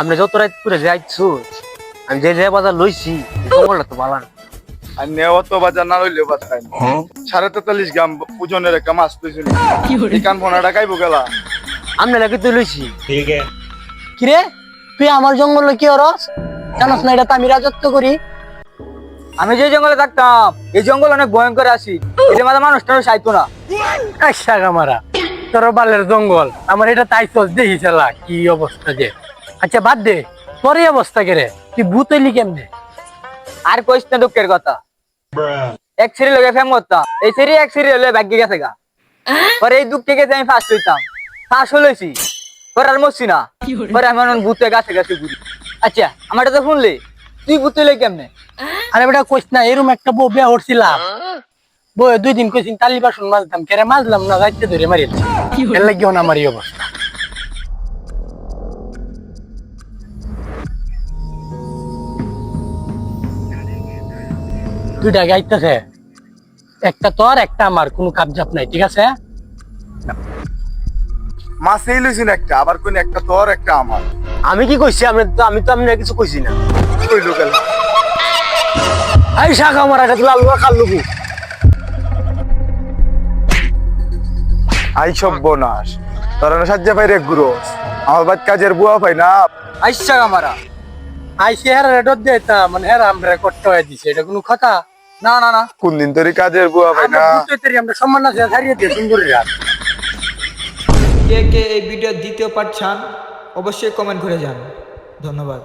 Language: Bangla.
আপনি যত রাত করে যাইছো আমি যে যে বাজার লইছি জঙ্গলটা তো ভালো না। আর নেওয়া তো বাজার না লইলেও বাদ খাই সাড়ে তেতাল্লিশ গ্রাম ওজনের একটা মাছ পেয়েছিল। এই কান ফোনাটা খাইবো গেলা। আপনি নাকি তুই লইছি? কিরে তুই আমার জঙ্গলে কি অরস? জানাস না এটা তো আমি রাজত্ব করি। আমি যে জঙ্গলে থাকতাম এই জঙ্গল অনেক ভয়ঙ্কর আছি। এদের মাঝে মানুষ টানুষ আইতো না। আচ্ছা কামারা তোর বালের জঙ্গল আমার এটা তাই চল দেখি চালা কি অবস্থা যে। আচ্ছা বাদ দে। তোর এই অবস্থা কে রে? তুই ভূত হইলি কেমনে? আর কইস না দুঃখের কথা। এক সিরি লগে ফেম করতাম। এই সিরি এক সিরি হলে ভাগ্যে গেছে গা। পরে এই দুঃখ থেকে আমি ফার্স্ট হইতাম। ফার্স্ট হলেছি পরে আর মরছি না। পরে আমি এখন ভূতে গাছে গাছে ঘুরি। আচ্ছা আমারটা তো শুনলি? তুই ভূত হইলে কেমনে? আরে বেটা কইস না এরকম একটা বউ বিয়া হচ্ছিলাম বউ দুই দিন কইছিন তালি বাসন মাজতাম। কেরে মাজলাম না যাইতে ধরে মারিয়েছি এর লাগিও না আমার এই অবস্থা। দুইটা গাইতেছে একটা তোর একটা আমার কোনো কাবজাপ নাই ঠিক আছে? মাছেই লইছেন একটা আবার কোন একটা তোর একটা আমার। আমি কি কইছি? আমি তো আমি তো আমি কিছু কইছি না। কইলো এই শাক আমার একটা লাল কাল্লুকু আই সব বোনাস তোরা না সাজ্জা পাই রে গুরোস আমার বাদ কাজের বুয়া পাই না। আইসা আমারা। আইসি হেরা রেডত দিতাম মানে হেরা আমরা করতে হয়ে দিছে এটা কোনো কথা? না না না। কোন দিন তোর কাজের বুয়া ভাই না? আমরা সম্মান আছে হারিয়ে দিয়ে সুন্দর রাত কে কে এই ভিডিওর দ্বিতীয় পার্ট চান অবশ্যই কমেন্ট করে যান ধন্যবাদ।